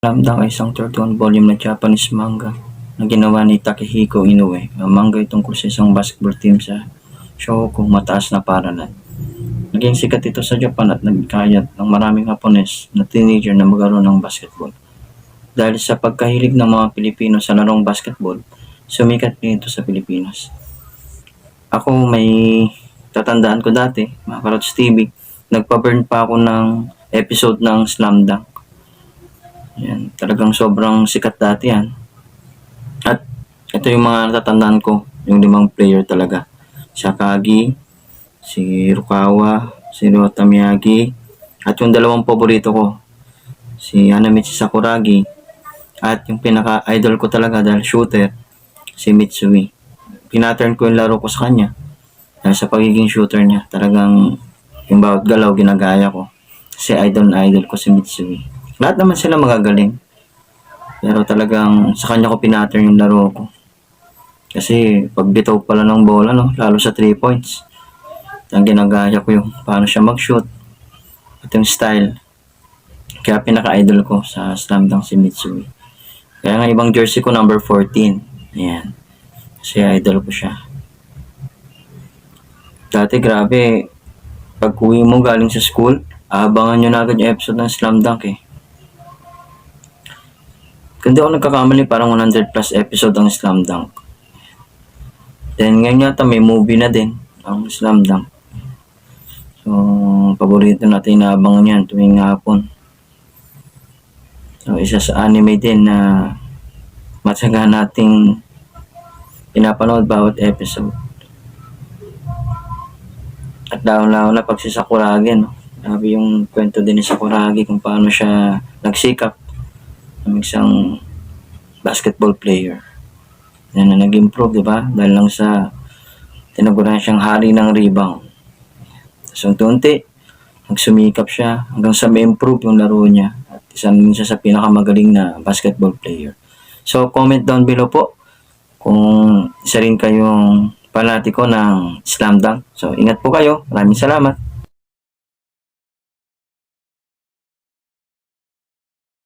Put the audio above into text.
Lambda ay isang 31 volume na Japanese manga na ginawa ni Takehiko Inoue. Ang manga ay tungkol sa isang basketball team sa Shohoku mataas na paralan. Naging sikat ito sa Japan at nagkayat ng maraming Hapones na teenager na magkaroon ng basketball. Dahil sa pagkahilig ng mga Pilipino sa larong basketball, sumikat din ito sa Pilipinas. Ako may tatandaan ko dati, mga Karots TV, nagpa-burn pa ako ng episode ng Slam Dunk. Yan, talagang sobrang sikat dati yan. At ito yung mga natatandaan ko, yung limang player talaga. Si Akagi, si Rukawa, si Ryota Miyagi, at yung dalawang paborito ko, si Hanamichi Sakuragi, at yung pinaka-idol ko talaga dahil shooter, si Mitsui. Pinattern ko yung laro ko sa kanya. Dahil sa pagiging shooter niya, talagang yung bawat galaw ginagaya ko. Kasi idol na idol ko si Mitsui. Lahat naman sila magagaling. Pero talagang sa kanya ko pinattern yung laro ko. Kasi pag bitaw pala ng bola, no, lalo sa 3 points, ang ginagaya ko yung paano siya mag-shoot at yung style. Kaya pinaka-idol ko sa slam dunk si Mitsui. Kaya nga ibang jersey ko number 14. Ayan. Kasi idol ko siya. Dati grabe, pag uwi mo galing sa school, aabangan nyo na agad yung episode ng Slam Dunk eh. Kung di ako nagkakamali, parang 100 plus episode ang Slam Dunk. Then ngayon yata may movie na din ang Slam Dunk. So, paborito natin inaabangan yan tuwing hapon. So, isa sa anime din na matyaga nating pinapanood bawat episode. At lalo-lalo na pag si Sakuragi, no? Sabi yung kwento din ni Sakuragi kung paano siya nagsikap ng isang basketball player. Yan na nag-improve, di ba? Dahil lang sa tinaguran siyang hari ng rebound. So, unti nagsumikap siya hanggang sa ma-improve yung laro niya. At isa siya sa pinakamagaling na basketball player. So, comment down below po kung isa rin kayong panatiko ng slam dunk. So, ingat po kayo. Maraming salamat.